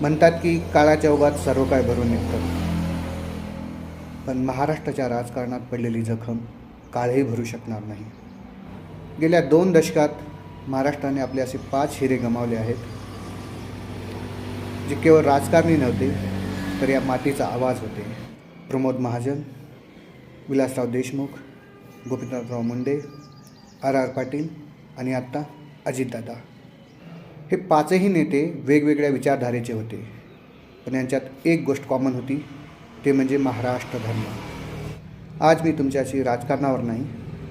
म्हणतात की काळाच्या ओघात सर्व काय भरून निघतं. पण महाराष्ट्राच्या राजकारणात पडलेली जखम काळही भरू शकणार नाही. गेल्या दोन दशकात महाराष्ट्राने आपले असे पाच हिरे गमावले आहेत जे केवळ राजकारणी नव्हते तर या मातीचा आवाज होते. प्रमोद महाजन विलासराव देशमुख गोपीनाथराव मुंडे आर आर पाटील आणि आत्ता अजितदादा. हे पाचही नेते वेगवेगळ्या विचारधारेचे होते. पण यांच्यात एक गोष्ट कॉमन होती ते म्हणजे महाराष्ट्र धर्म. आज मी तुमच्याशी राजकारणावर नाही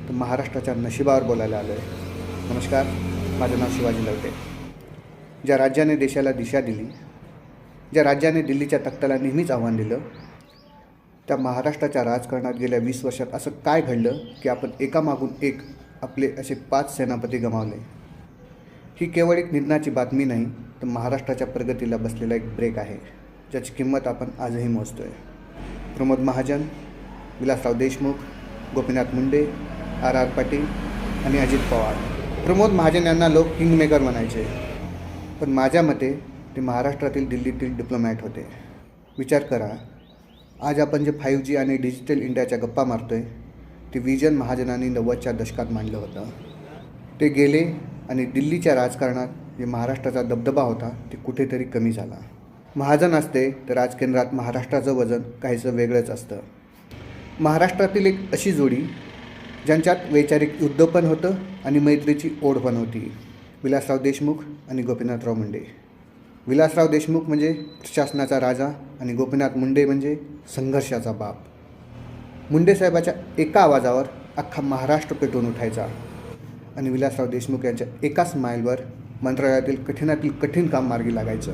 तर महाराष्ट्राच्या नशिबावर बोलायला आलो आहे नमस्कार माझं नाव शिवाजी लवटे. ज्या राज्याने देशाला दिशा दिली ज्या राज्याने दिल्लीच्या तख्ताला नेहमीच आव्हान दिलं त्या महाराष्ट्राच्या राजकारणात गेल्या वीस वर्षात असं काय घडलं की आपण एकामागून एक आपले असे पाच सेनापती गमावले? ही केवळ एक निधनाची बातमी नाही तर महाराष्ट्राच्या प्रगतीला बसलेला एक ब्रेक आहे ज्याची किंमत आपण आजही मोजतो आहे प्रमोद महाजन विलासराव देशमुख गोपीनाथ मुंडे आर आर पाटील आणि अजित पवार. प्रमोद महाजन यांना लोक किंगमेकर म्हणायचे पण माझ्या मते ते महाराष्ट्रातील दिल्लीतील डिप्लोमॅट होते. विचार करा आज आपण जे फाईव्ह जी आणि डिजिटल इंडियाच्या गप्पा मारतोय ते विजन महाजनांनी नव्वदच्या दशकात मांडलं होतं. ते गेले आणि दिल्लीच्या राजकारणात जे महाराष्ट्राचा दबदबा होता ते कुठेतरी कमी झाला. महाजन असते तर राजकेंद्रात महाराष्ट्राचं वजन काहीसं वेगळंच असतं. महाराष्ट्रातील एक अशी जोडी ज्यांच्यात वैचारिक युद्ध पण होतं आणि मैत्रीची ओढ पण होती. विलासराव देशमुख आणि गोपीनाथराव मुंडे. विलासराव देशमुख म्हणजे प्रशासनाचा राजा आणि गोपीनाथ मुंडे म्हणजे संघर्षाचा बाप. मुंडे साहेबाच्या एका आवाजावर अख्खा महाराष्ट्र पेटून उठायचा. आणि विलासराव देशमुख यांच्या एकाच माईलवर मंत्रालयातील कठीणातील कठीण काम मार्गी लागायचं.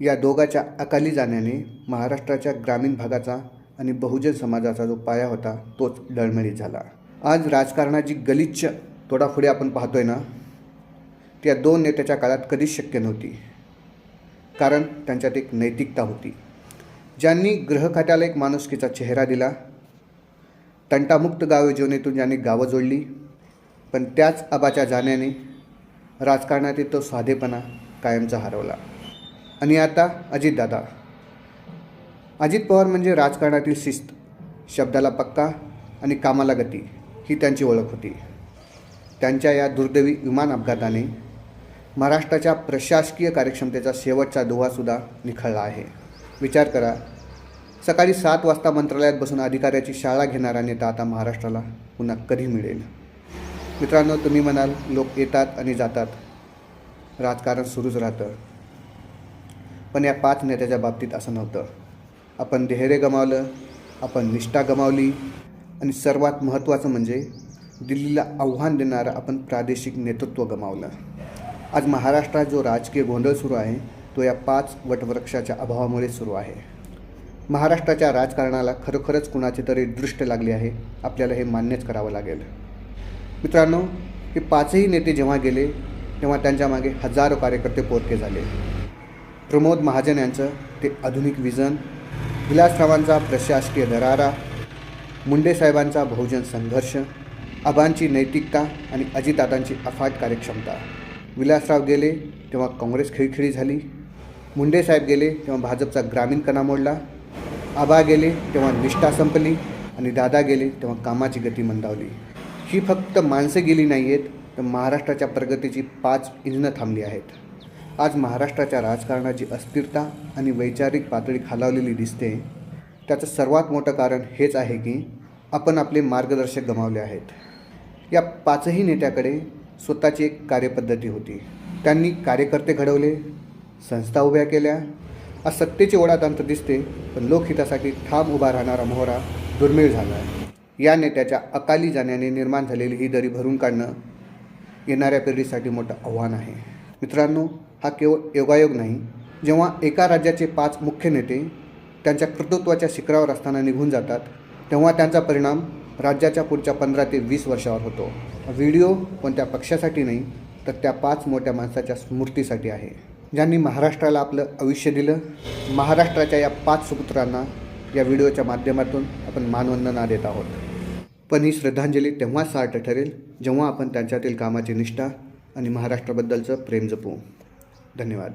या दोघाच्या अकाली जाण्याने महाराष्ट्राच्या ग्रामीण भागाचा आणि बहुजन समाजाचा जो पाया होता तोच डळमळीत झाला. आज राजकारणाची गलिच्छ तोडाफोडी आपण पाहतोय ना? त्या दोन नेत्याच्या काळात कधीच शक्य नव्हती. कारण त्यांच्यात एक नैतिकता होती. ज्यांनी ग्रहखात्याला एक माणुसकीचा चेहरा दिला तंटामुक्त गाव योजनेतून ज्यांनी गावं जोडली पण त्याच आबाच्या जाण्याने राजकारणातील तो साधेपणा कायमचा हरवला. आणि आता अजितदादा. अजित पवार म्हणजे राजकारणातील शिस्त शब्दाला पक्का आणि कामाला गती ही त्यांची ओळख होती. त्यांच्या या दुर्दैवी विमान अपघाताने महाराष्ट्राच्या प्रशासकीय कार्यक्षमतेचा शेवटचा दुवासुद्धा निखळला आहे. विचार करा सकाळी सात वाजता मंत्रालयात बसून अधिकाऱ्याची शाळा घेणारा नेता आता महाराष्ट्राला पुन्हा कधी मिळेल? मित्रांनो तुम्ही म्हणाल लोक येतात आणि जातात. राजकारण सुरूच राहतं. पण या पाच नेत्याच्या बाबतीत असं नव्हतं. आपण धैर्य गमावलं आपण निष्ठा गमावली आणि सर्वात महत्त्वाचं म्हणजे दिल्लीला आव्हान देणारं आपण प्रादेशिक नेतृत्व गमावलं. आज महाराष्ट्रात जो राजकीय गोंधळ सुरू आहे तो या पाच वटवृक्षाच्या अभावामुळे सुरू आहे. महाराष्ट्राच्या राजकारणाला खरोखरच कुणाची तरी दृष्ट लागली आहे आपल्याला हे मान्यच करावं लागेल. मित्रांनो हे पाचही नेते जेव्हा गेले तेव्हा त्यांच्या मागे हजारो कार्यकर्ते पोरके झाले. प्रमोद महाजन यांचं ते आधुनिक विजन विलासरावांचा प्रशासकीय दरारा मुंडे साहेबांचा बहुजन संघर्ष आबांची नैतिकता आणि अजितदादांची अफाट कार्यक्षमता. विलासराव गेले तेव्हा काँग्रेस खिळखिळी झाली. मुंडे साहेब गेले तेव्हा भाजपचा ग्रामीण कणा मोडला. आबा गेले तेव्हा निष्ठा संपली आणि दादा गेले तेव्हा कामाची गती मंदावली. ही फक्त माणसं गेली नाही आहेत तर महाराष्ट्राच्या प्रगतीची पाच इंजनं थांबली आहेत. आज महाराष्ट्राच्या राजकारणाची अस्थिरता आणि वैचारिक पातळी खालावलेली दिसते त्याचं सर्वात मोठं कारण हेच आहे की आपण आपले मार्गदर्शक गमावले आहेत. या पाचही नेत्याकडे स्वतःची एक कार्यपद्धती होती. त्यांनी कार्यकर्ते घडवले संस्था उभ्या केल्या. आज सत्तेची ओढातांत दिसते पण लोकहितासाठी ठाम उभा राहणारा मोहरा दुर्मिळ झाला आहे. या नेत्याच्या अकाली जाण्याने निर्माण झालेली ही दरी भरून काढणं येणाऱ्या पिढीसाठी मोठं आव्हान आहे. मित्रांनो हा केवळ योगायोग नाही. जेव्हा एका राज्याचे पाच मुख्य नेते त्यांच्या कर्तृत्वाच्या शिखरावर असताना निघून जातात तेव्हा त्यांचा परिणाम राज्याच्या पुढच्या पंधरा ते वीस वर्षावर होतो. व्हिडिओ कोणत्या पक्षासाठी नाही तर त्या पाच मोठ्या माणसाच्या स्मृतीसाठी आहे. ज्यांनी महाराष्ट्राला आपलं आयुष्य दिलं महाराष्ट्राच्या या पाच सुपुत्रांना या व्हिडिओच्या माध्यमातून आपण मानवंदना देत आहोत. पण ही श्रद्धांजली तेव्हाच सार्थ ठरेल जेव्हा आपण त्यांच्यातील कामाची निष्ठा आणि महाराष्ट्राबद्दलचं प्रेम जपू. धन्यवाद.